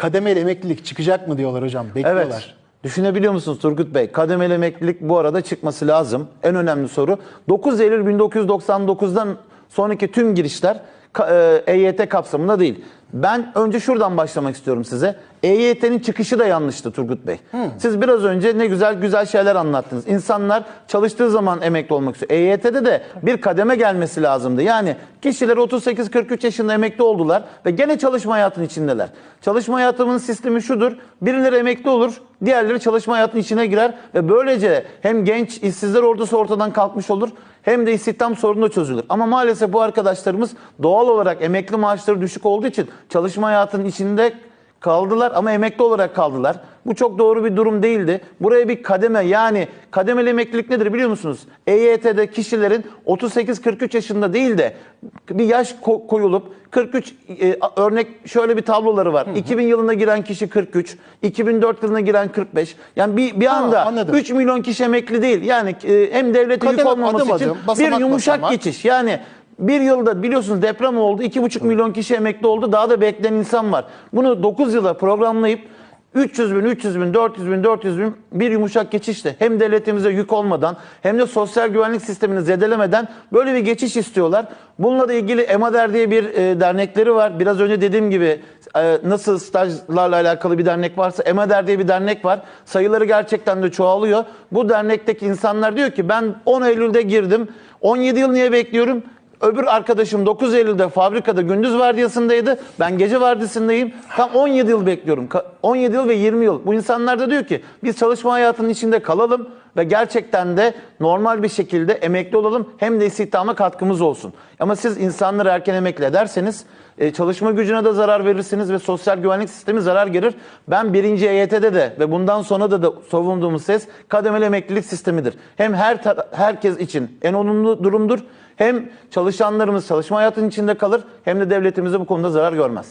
kademeli emeklilik çıkacak mı diyorlar hocam. Bekliyorlar. Evet. Düşünebiliyor musunuz Turgut Bey? Kademeli emeklilik bu arada çıkması lazım. En önemli soru. 9 Eylül 1999'dan sonraki tüm girişler ka- e, EYT kapsamında değil. Ben önce şuradan başlamak istiyorum size. EYT'nin çıkışı da yanlıştı Turgut Bey. Siz biraz önce ne güzel güzel şeyler anlattınız. İnsanlar çalıştığı zaman emekli olmak istiyor. EYT'de de bir kademe gelmesi lazımdı. Yani kişiler 38-43 yaşında emekli oldular ve gene çalışma hayatının içindeler. Çalışma hayatının sistemi şudur. Birileri emekli olur, diğerleri çalışma hayatının içine girer ve böylece hem genç işsizler ordusu ortadan kalkmış olur hem de istihdam sorunu da çözülür. Ama maalesef bu arkadaşlarımız doğal olarak emekli maaşları düşük olduğu için çalışma hayatının içinde kaldılar ama emekli olarak kaldılar. Bu çok doğru bir durum değildi. Buraya bir kademe yani kademeli emeklilik nedir biliyor musunuz? EYT'de kişilerin 38-43 yaşında değil de bir yaş ko- koyulup 43 e, örnek şöyle bir tabloları var. 2000 yılına giren kişi 43, 2004 yılına giren 45. Yani bir bir Ha, anda anladım. 3 milyon kişi emekli değil. Yani e, hem devlete yük Kademe, olmaması adım için adım, basamak bir yumuşak basamak. geçiş. Yani bir yılda biliyorsunuz deprem oldu. 2,5 milyon kişi emekli oldu. Daha da bekleyen insan var. Bunu 9 yıla programlayıp 300 bin, 300 bin, 400 bin, 400 bin bir yumuşak geçişle hem devletimize yük olmadan hem de sosyal güvenlik sistemini zedelemeden böyle bir geçiş istiyorlar. Bununla da ilgili EMADER diye bir e, dernekleri var. Biraz önce dediğim gibi e, nasıl stajlarla alakalı bir dernek varsa EMADER diye bir dernek var. Sayıları gerçekten de çoğalıyor. Bu dernekteki insanlar diyor ki ben 10 Eylül'de girdim. 17 yıl niye bekliyorum? Öbür arkadaşım 9 Eylül'de fabrikada gündüz vardiyasındaydı. Ben gece vardiyasındayım. Tam 17 yıl bekliyorum. Ka- 17 yıl ve 20 yıl. Bu insanlar da diyor ki biz çalışma hayatının içinde kalalım ve gerçekten de normal bir şekilde emekli olalım. Hem de istihdama katkımız olsun. Ama siz insanları erken emekli ederseniz e, çalışma gücüne de zarar verirsiniz ve sosyal güvenlik sistemi zarar gelir. Ben birinci EYT'de de ve bundan sonra da, da savunduğumuz ses kademeli emeklilik sistemidir. Hem her herkes için en olumlu durumdur. Hem çalışanlarımız çalışma hayatının içinde kalır hem de devletimize bu konuda zarar görmez.